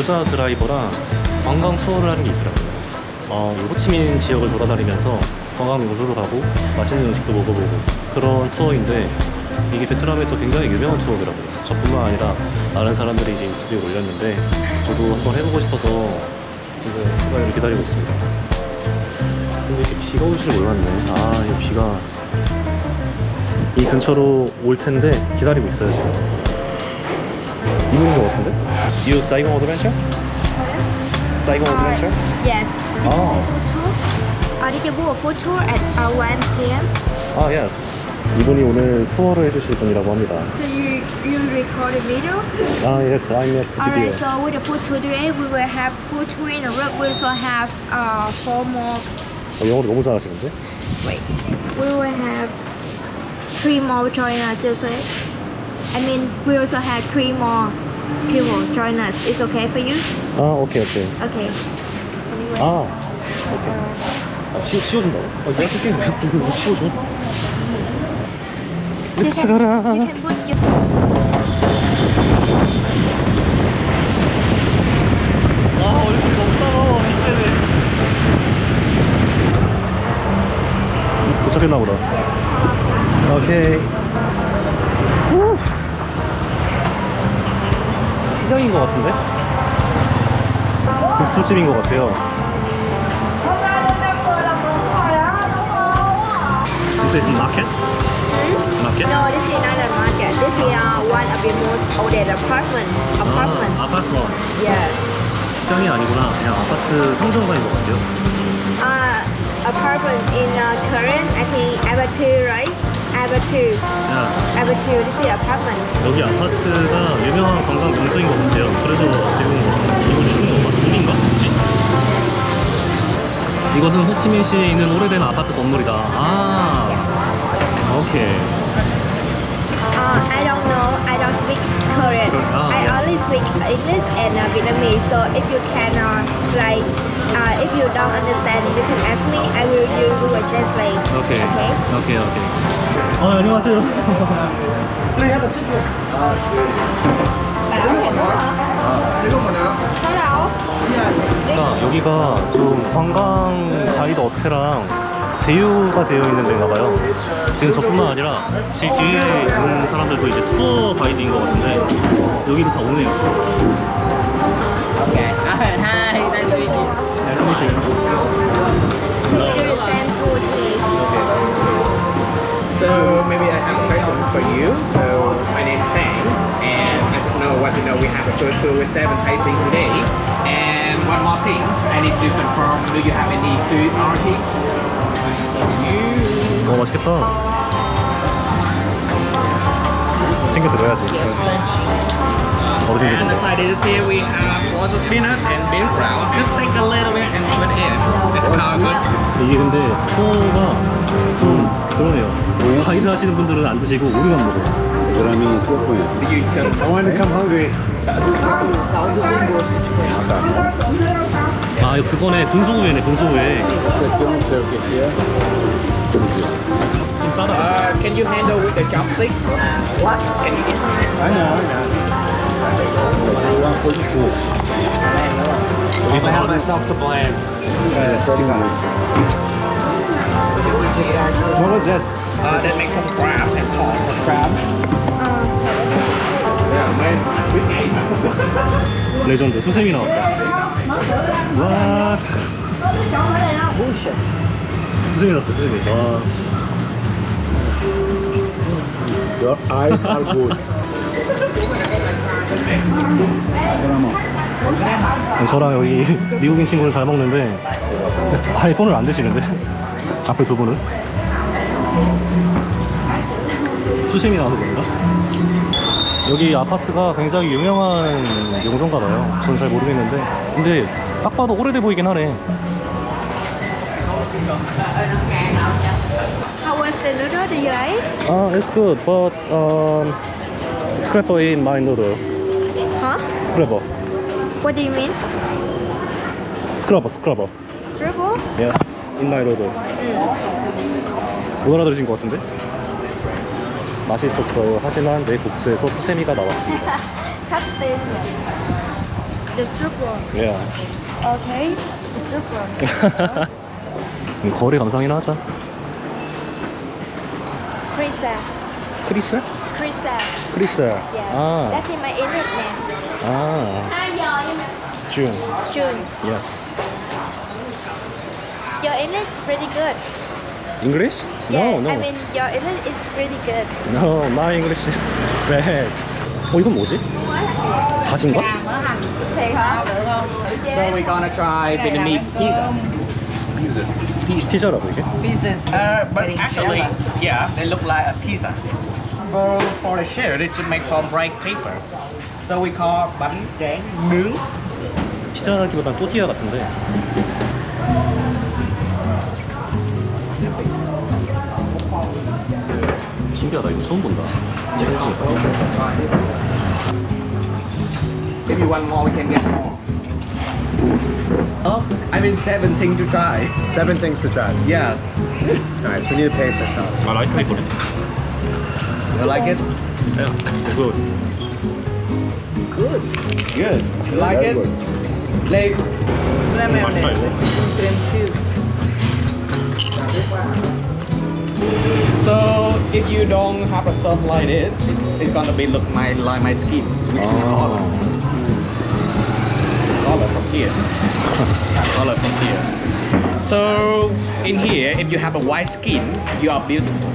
모자 드라이버랑 관광 투어를 하는 게 있더라고요. 어, 이 호치민 지역을 돌아다니면서 관광 명소도 가고 맛있는 음식도 먹어보고 그런 투어인데 이게 베트남에서 굉장히 유명한 투어더라고요. 저뿐만 아니라 다른 사람들이 이제 유튜브에 올렸는데 저도 한번 해보고 싶어서 지금 시간을 기다리고 있습니다. 근데 이렇게 비가 올 줄 몰랐네. 아, 이 비가 이 근처로 올 텐데 기다리고 있어요 지금. 이분인 것 같은데? You Saigon Adventure? Saigon Adventure? Yes. Oh. tour? Uh, did you book a food tour at uh, 1 p.m.? 아, yes. 이분이 오늘 투어를 해주실 분이라고 합니다. So you you record a video? 아, yes, I met the video. Alright. So with the food tour today, we will have food tour in the road. We also have uh four more. 어, 영어를 너무 잘하시는데? Wait. We will have three more join us. Is it? I mean, we also have three more people join us. It's okay for you? 아, 오케이, 오케이. Okay. Anyway. 아, 오케이. 아, 씌워, 씌워준다고? 아, 내가 쓸게. 이거 씌워줘. You can put your 아, 너무 따가워. 도착했나 보다. 오케이. 후. 시장인 것 같은데? 국수집인 것 같아요. This is market? Market? No, this is not a market. This is uh, one of the most oldest apartment. Apartment. 아, 아파트. Yeah. 시장이 아니구나. 그냥 아파트 상점가인 것 같아요. Uh, apartment in uh, Korean, I think Abatu, right? Abatu. 야, Abatu. This is apartment. 여기 아파트가 유명한 관광 명소인 것 같아요. 그래서 지금 이거 주는 건가? 돈인가? 뭐지? 이것은 호치민시에 있는 오래된 아파트 건물이다. 아, 오케이. Uh, I don't know. I don't speak Korean. Ah, I yeah. only speak English and uh, Vietnamese. So if you can, uh, like, uh, if you don't understand, you can ask me. I will use Google Translate. 오케이. Okay. 오케이, 오케이. 어, 안녕하세요. Hello. 그러니까 여기가 좀 관광 가이드 업체랑 제휴가 되어 있는 데인가 봐요. 지금 저뿐만 아니라 지 뒤에 있는 사람들도 이제 투어 가이드인 것 같은데 여기를 다 오네요. know. We have a first tour with seven Taising today. And one more thing, I need to confirm. Do you have any food allergy? 어 맛있겠다. 챙겨 들어야지. And the 어르신들. side is here we have water spinach and bean sprout. Just take a little bit and put it in. It's called good. 이게 근데 투어가 좀 그러네요. 가이드 하시는 분들은 안 드시고 우리만 먹어요. 사람이 조금이야. You just I want to come hungry. 아 이거 그거네 분소우회네 분소우회. So don't serve it here. 좀 짜다. Uh, can you handle with the chopstick? What? Can you eat? I know, I know. I want for the food. 여기서 I have 하루 myself to blame. Yeah, that's too nice. What was this? Uh, that makes from crab and pork. Crab? 레전드 수세미 나왔다. 와. 수세미 나왔어 수세미. 와. Your eyes are good. 저랑 여기 미국인 친구는 잘 먹는데 아이폰을 안 드시는데 앞에 두 분은 수심이 나와서 그런가? 여기 아파트가 굉장히 유명한 명소인가 봐요 저는 잘 모르겠는데 근데 딱 봐도 오래돼 보이긴 하네 How was the noodle? Do you like? 아, it's good but um, scraper in my noodle Huh? scraper What do you mean? scrubber scrubber Struggle? yes in my noodle 못 알아들으신 것 같은데? 맛있었어요 하지만 내 국수에서 수세미가 나왔습니다 tiền nhỉ? The soup roll. 예. Okay. The soup. 음, 거리 감상이나 하자. Krisa. 크리스? Krisa. 크리스. Yes. 아, That's in my English name. 아, 준. June. Yes. Your English pretty good. English? Yes. No, no. I mean, your English is pretty good. No, my English bad. 어, 이건 뭐지? 바지인가? Thiệt hả? So we're gonna try Vietnamese pizza. Pizza. Pizza. 피자라고 이게? Uh, but actually, yeah, they look like a pizza. For, for the shell, it's made from bright paper. So we call bánh tráng nướng. 피자기보단 또띠아 같은데. 신기하다. 이거 처음 본다. If you want more, we can get more. Oh, I mean 17 to try. Seven things to try. Yes. Alright, so we need to pace ourselves. 아 라이트 페이퍼래. You like it? 야, 이거 Good. Good. You like it? Like, 맛있다 이거. so if you don't have a sauce like this, it, it's gonna be look my like my skin. Which is color. Color from here. color from here. So in here, if you have a white skin, you are beautiful.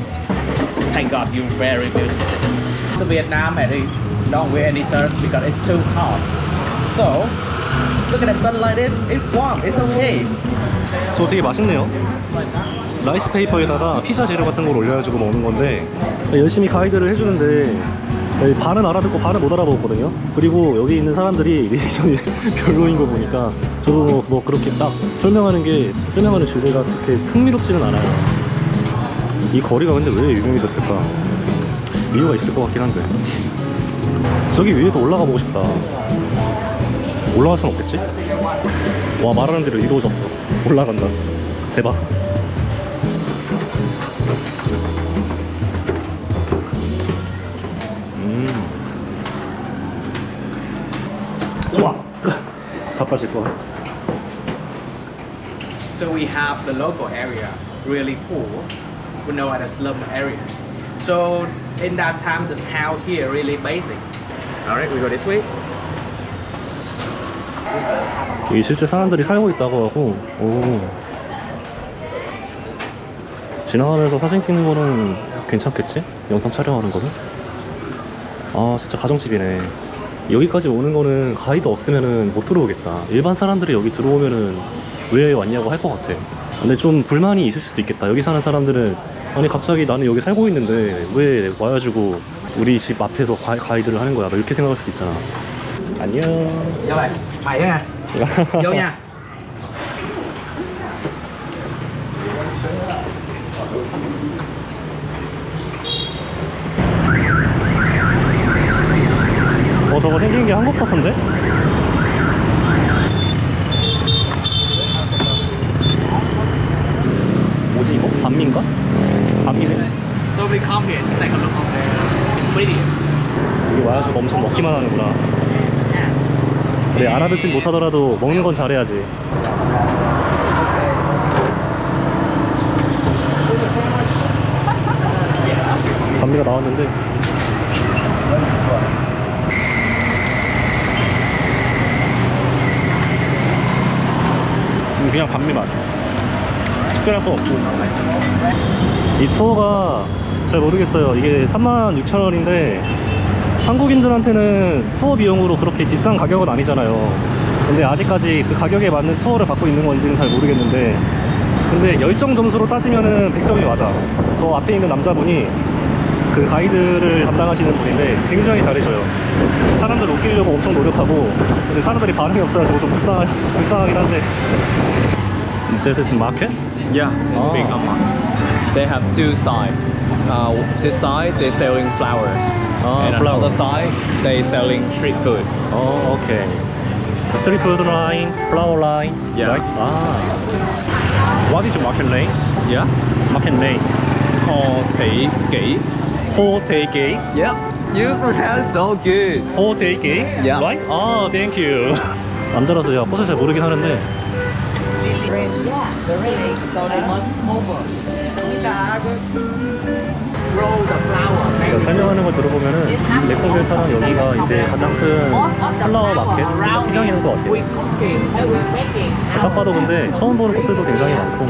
Thank God you're very beautiful. To Vietnam, Eddie, don't wear any shirt because it's too hot. So look at the sun like this. It's warm. It's okay. 저 되게 맛있네요. 라이스 페이퍼에다가 피자 재료 같은 걸 올려가지고 먹는 건데 열심히 가이드를 해주는데 반은 알아듣고 반은 못 알아보거든요. 그리고 여기 있는 사람들이 리액션이 별로인 거 보니까 저도 뭐, 뭐 그렇게 딱 설명하는 게 설명하는 주제가 그렇게 흥미롭지는 않아요. 이 거리가 근데 왜 유명해졌을까? 이유가 있을 것 같긴 한데 저기 위에도 올라가 보고 싶다. 올라갈 순 없겠지? 와 말하는 대로 이루어졌어 올라간다 대박 음 우와 자빠질 거 So we have the local area, really poor, we know as a slum area. So in that time, this house here really basic. All right, we go this way. 여기 실제 사람들이 살고 있다고 하고 오 지나가면서 사진 찍는 거는 괜찮겠지? 영상 촬영하는 거는? 아 진짜 가정집이네. 여기까지 오는 거는 가이드 없으면은 못 들어오겠다. 일반 사람들이 여기 들어오면은 왜 왔냐고 할 것 같아. 근데 좀 불만이 있을 수도 있겠다. 여기 사는 사람들은 아니 갑자기 나는 여기 살고 있는데 왜 와가지고 우리 집 앞에서 가, 가이드를 하는 거야? 뭐 이렇게 생각할 수도 있잖아. 안녕. mày nha. 어 저거 생긴 게 한국 버스인데? 뭐지 이거? 반미인가? 반미네 So we come here to take a look on the ingredients. 여기 와가지고 엄청 먹기만 하는구나 네 알아듣진 못하더라도 먹는 건 잘해야지 반미가 나왔는데. 음, 그냥 반미 맛. 특별할 거 없고. 이 투어가 잘 모르겠어요. 이게 36,000원인데 한국인들한테는 투어 비용으로 그렇게 비싼 가격은 아니잖아요. 근데 아직까지 그 가격에 맞는 투어를 받고 있는 건지는 잘 모르겠는데. 근데 열정 점수로 따지면은 100점이 맞아. 저 앞에 있는 남자분이 그 가이드를 담당하시는 분인데 굉장히 잘해줘요 사람들 웃기려고 엄청 노력하고 근데 사람들이 반응이 없어가지고 좀 불쌍하, 불쌍하긴 한데 This is market? Yeah, it's Oh. big amount. They have two sides. Uh, this side they're selling flowers, Oh, and flowers. another side they selling street food. Oh, okay. Street food line, flower line. Yeah. Right? Ah. What is market name? Yeah, Market Ho Tae Yep, you pronounce so good. Tae Yeah. Right? Oh, thank you. 남자라서 제가 꽃을 잘 모르긴 하는데 그러니까 설명하는 걸 들어보면은 레코벨타랑 여기가 이제 가장 큰 플라워 마켓 그러니까 시장인 것 같아요. 딱 봐도 근데 처음 보는 꽃들도 굉장히 많고.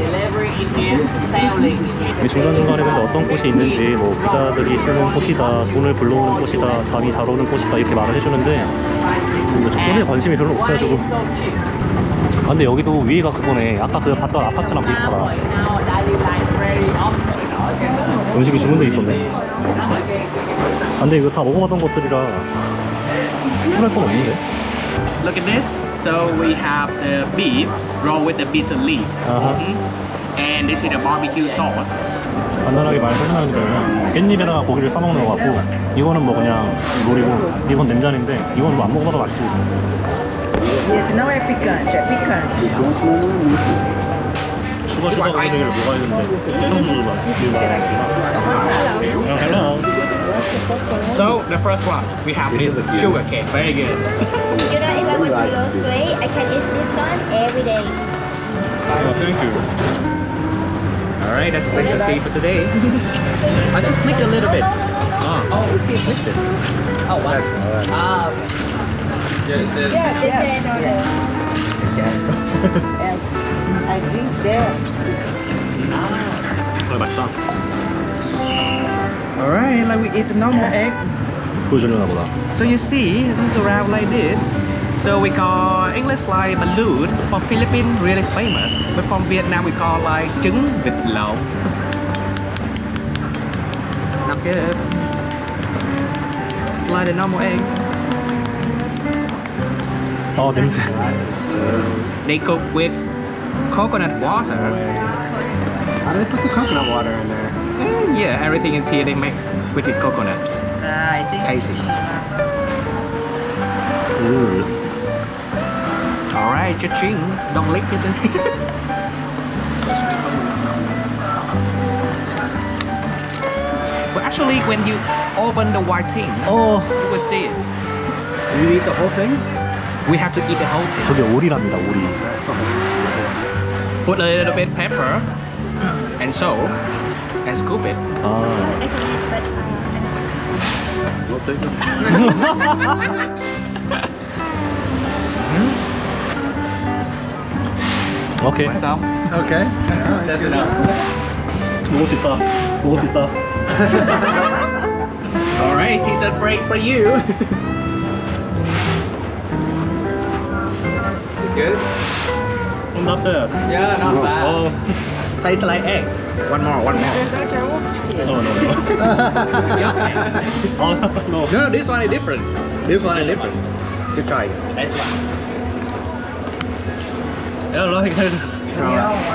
이 중간중간에 근데 어떤 꽃이 있는지 뭐 부자들이 쓰는 꽃이다 돈을 불러오는 꽃이다 잠이 잘 오는 꽃이다 이렇게 말을 해주는데 뭐 꽃에 관심이 별로 없어가지고. 아 근데 여기도 위에가 그거네. 아까 그 봤던 아파트랑 비슷하다. 음식이 주문돼 있었네. 아, 근데 이거 다 먹어봤던 것들이라 특별할 건 없는데? Look at this. So we have the beef rolled with the bitter leaf. 아하. Mhm. And this is the barbecue sauce. 간단하게 말 설명하는 거면 깻잎에다가 고기를 싸먹는 것 같고 이거는 뭐 그냥 요리고 이건 냉장인데 이건 뭐 안 먹어봐도 맛있고 Yes, não é picante, é picante. 슈가 슈가 고기를 먹어야 되는데 설탕수도 많이 어, 헬로 So the first one we have it is sugar cake. Very good. you know, if I want to lose weight, I can eat this one every day. Oh, thank you. All right, that's that's the see for today. I just make a little bit. Ah. Oh, oh, we see mix it. Oh, wow. That's all right. Ah, okay. Yeah, yeah, yeah. yeah. yeah. yeah. I think there. Ah. What about some? Alright, like we eat the normal egg. So you see, this is around like this. So we call English like balloon. From Philippines, really famous. But from Vietnam, we call like trứng vịt lộn. Not good. Just like the normal egg. Oh, All themselves. They cook with coconut water. How do they put the coconut water in there? Mm, yeah, everything is here they make with the coconut. Ah, I think. Tasty. 오 Alright, cha-ching. Don't lick it. but actually, when you open the white thing, 어, you will see it. You eat the whole thing? We have to eat the whole thing. 저게 오리랍니다 오리 Put a little bit pepper and salt and scoop it. 아 I can eat, but uh, We'll take it. 오케이 Myself. Okay. That's enough. 먹을 수 있다 먹을 수 있다 Alright, t-shirt break for you. it's good? not bad Yeah, not bad. 어 Tastes like egg. One more, one more. no no no 어 no No, no, this one is different. This one is different. To try. That's one. 야 라이크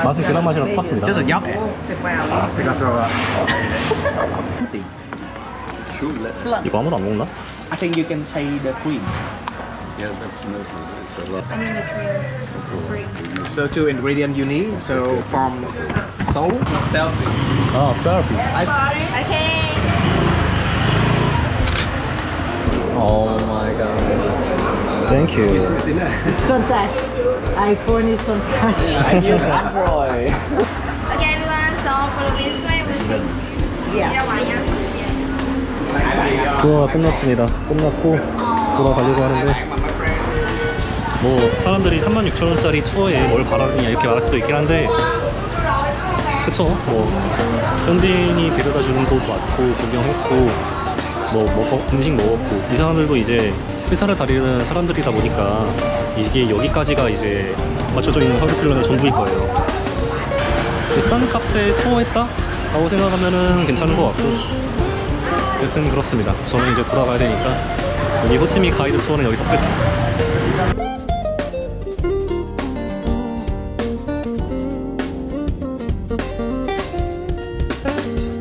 맛은 계란 맛이랑 똑같습니다 Just a yolk. I think I'll throw up. 이거 아무도 안 먹나? I think you can taste the cream. Yeah, that's no It's a lot. I mean the cream. It's free. So two ingredients you need. So from salt, selfie. 아 셀피 Okay. Oh my god. 땡큐 It's fantastic. iPhone is fantastic. I use Android. Okay, everyone. So follow me this way. We'll take. Yeah. Yeah, why, yeah? 투어가 끝났습니다 끝났고 돌아가려고 하는데 뭐 사람들이 36,000원짜리 투어에 뭘 바라느냐 이렇게 말할 수도 있긴 한데 그쵸? 뭐 현지인이 데려다 주는 곳 왔고 구경했고 뭐 먹어, 음식 먹었고 이 사람들도 이제 회사를 다니는 사람들이다 보니까 이게 여기까지가 이제 맞춰져 있는 필런의 전부일 거예요. 싼 값에 투어했다? 라고 생각하면은 괜찮은 것 같고. 여튼 그렇습니다. 저는 이제 돌아가야 되니까 여기 호치민 가이드 투어는 여기서 끝